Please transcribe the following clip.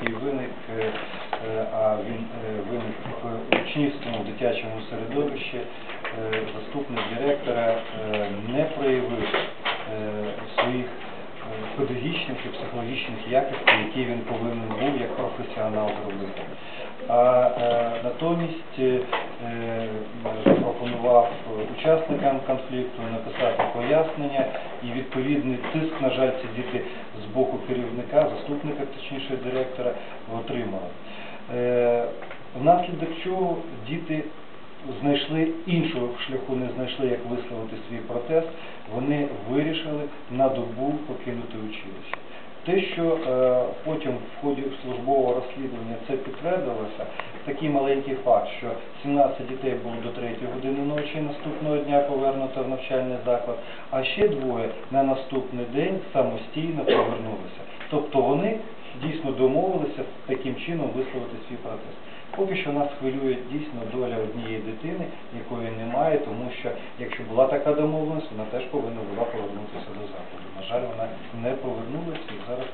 який виник, е, е, а він е, виник в учнівському дитячому середовищі, заступник директора не проявив своїх педагогічних і психологічних якостей, які він повинен був як професіонал зробити. А натомість запропонував учасникам конфлікту написати пояснення і відповідний тиск, на жаль, ці діти з боку керівника, заступника, точніше директора, отримали. Е, Внаслідок чого діти знайшли іншого шляху, не знайшли, як висловити свій протест, вони вирішили на добу покинути училище. Те, що е, потім в ході службового розслідування це підтвердилося, такий маленький факт, що 17 дітей було до 3 години ночі наступного дня повернуто в навчальний заклад, а ще двоє на наступний день самостійно повернулися. Тобто вони дійсно домовилися таким чином висловити свій протест. Поки що нас хвилює дійсно доля однієї дитини, якої немає, тому що якщо була така домовленість, вона теж повинна була повернутися до закладу. Жаль, вона не повернулася і зараз